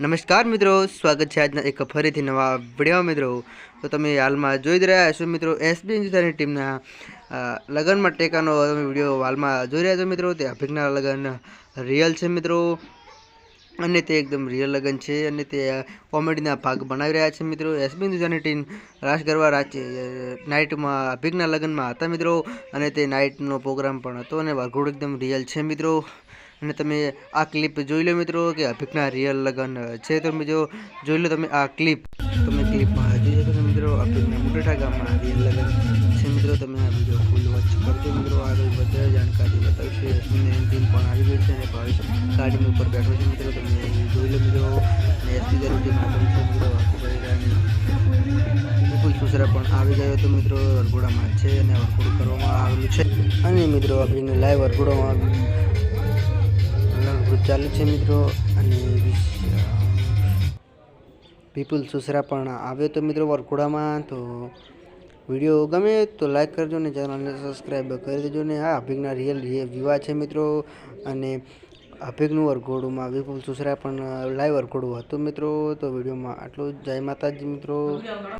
નમસ્કાર મિત્રો, સ્વાગત છે આજના એક ફરીથી નવા વીડિયો મિત્રો. તો તમે હાલમાં જોઈ રહ્યા છો મિત્રો, એસબી ઇન્જિનિયરની ટીમના લગ્નમાં ટેકાનો તમે વીડિયો હાલમાં જોઈ રહ્યા છો મિત્રો. તે અભિજ્ઞાના લગન રિયલ છે મિત્રો. અને તે એકદમ રિયલ લગ્ન છે અને તે કોમેડીના ભાગ બનાવી રહ્યા છે મિત્રો. એસબી ઇન્જિનિયરની ટીમ રાસ ગરબા રાચે નાઇટમાં અભિજ્ઞના લગ્નમાં હતા મિત્રો. અને તે નાઇટનો પ્રોગ્રામ પણ હતો અને વરઘોડું એકદમ રિયલ છે મિત્રો. અને તમે આ ક્લિપ જોઈ લો મિત્રો કે અભિકના રિયલ લગન છે. તો જો જોઈ લો તમે આ ક્લિપ તમે ક્લિપમાં જોઈ શકો છો મિત્રો, અભિકના મુટેઠા ગામમાં રિયલ લગન છે મિત્રો. તમે આ વીડિયો ફૂલ વોચ કરજો મિત્રો. આગળ બધા જાણકારી બતાવશે. એસપીની ટીમ પણ આવી ગઈ છે અને ભાવેશ ગાડીની ઉપર બેઠો છે મિત્રો. તમે જોઈ લો મિત્રો. અને એસપી ગાડી માધ્યમ છે મિત્રો. સુસરા પણ આવી ગયો હતો મિત્રો. વરઘોડામાં છે અને વરઘોડું કરવામાં આવેલું છે. અને મિત્રો આપણે લાઈવ વરઘોડામાં ચાલુ છે મિત્રો, અને વિપુલ સુસરા પણ આવ્યો તો મિત્રો વરઘોડામાં, તો વીડિયો ગમે તો લાઈક કરજો અને ચેનલને સબસ્ક્રાઈબ કરી દેજો ને. આ અભિગના રિયલ વિવાહ છે મિત્રો, અને અભિગનું વરઘોડુંમાં વિપુલ સુસરા પણ લાઈવ વરઘોડું હતું મિત્રો, તો વિડીયોમાં આટલું જય માતાજી મિત્રો.